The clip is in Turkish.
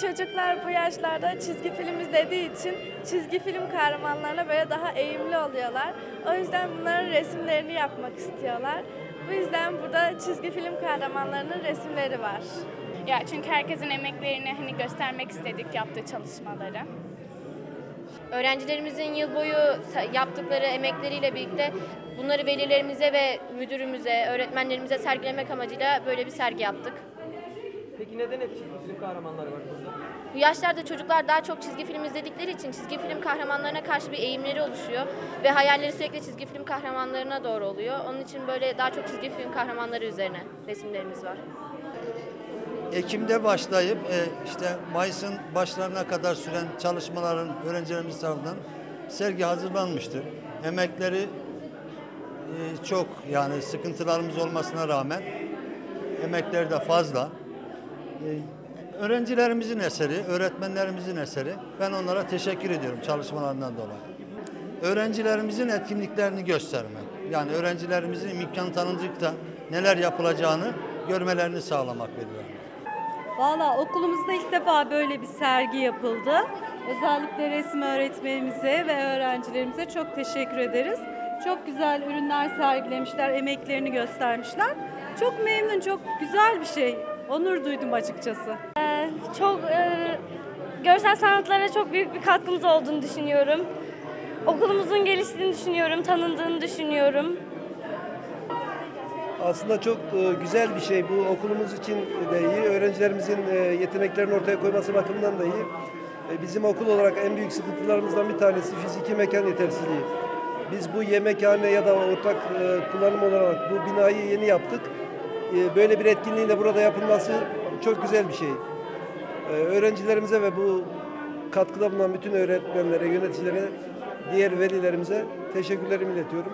Çünkü çocuklar bu yaşlarda çizgi film izlediği için çizgi film kahramanlarına böyle daha eğimli oluyorlar. O yüzden bunların resimlerini yapmak istiyorlar. Bu yüzden burada çizgi film kahramanlarının resimleri var. Ya çünkü herkesin emeklerini hani göstermek istedik yaptığı çalışmaları. Öğrencilerimizin yıl boyu yaptıkları emekleriyle birlikte bunları velilerimize ve müdürümüze, öğretmenlerimize sergilemek amacıyla böyle bir sergi yaptık. Peki neden hep çizgi film kahramanları var burada? Bu yaşlarda çocuklar daha çok çizgi film izledikleri için çizgi film kahramanlarına karşı bir eğimleri oluşuyor ve hayalleri sürekli çizgi film kahramanlarına doğru oluyor. Onun için böyle daha çok çizgi film kahramanları üzerine resimlerimiz var. Ekim'de başlayıp e, işte Mayıs'ın başlarına kadar süren çalışmaların öğrencilerimiz tarafından sergi hazırlanmıştır. Emekleri e, çok yani sıkıntılarımız olmasına rağmen emekleri de fazla. Öğrencilerimizin eseri, öğretmenlerimizin eseri. Ben onlara teşekkür ediyorum çalışmalarından dolayı. Öğrencilerimizin etkinliklerini göstermek. Yani öğrencilerimizin imkan tanıdıkta neler yapılacağını görmelerini sağlamak veriyor. Valla okulumuzda ilk defa böyle bir sergi yapıldı. Özellikle resim öğretmenimize ve öğrencilerimize çok teşekkür ederiz. Çok güzel ürünler sergilemişler, emeklerini göstermişler. Çok memnun, çok güzel bir şey. Onur duydum açıkçası. çok e, görsel sanatlara çok büyük bir katkımız olduğunu düşünüyorum. Okulumuzun geliştiğini düşünüyorum, tanındığını düşünüyorum. Aslında çok e, güzel bir şey. Bu okulumuz için de iyi. Öğrencilerimizin e, yeteneklerini ortaya koyması bakımından da iyi. E, Bizim okul olarak en büyük sıkıntılarımızdan bir tanesi fiziki mekan yetersizliği. Biz bu yemekhane ya da ortak kullanım olarak bu binayı yeni yaptık. E, Böyle bir etkinliğin de burada yapılması çok güzel bir şey. E, Öğrencilerimize ve bu katkıda bulunan bütün öğretmenlere, yöneticilere, diğer velilerimize teşekkürlerimi iletiyorum.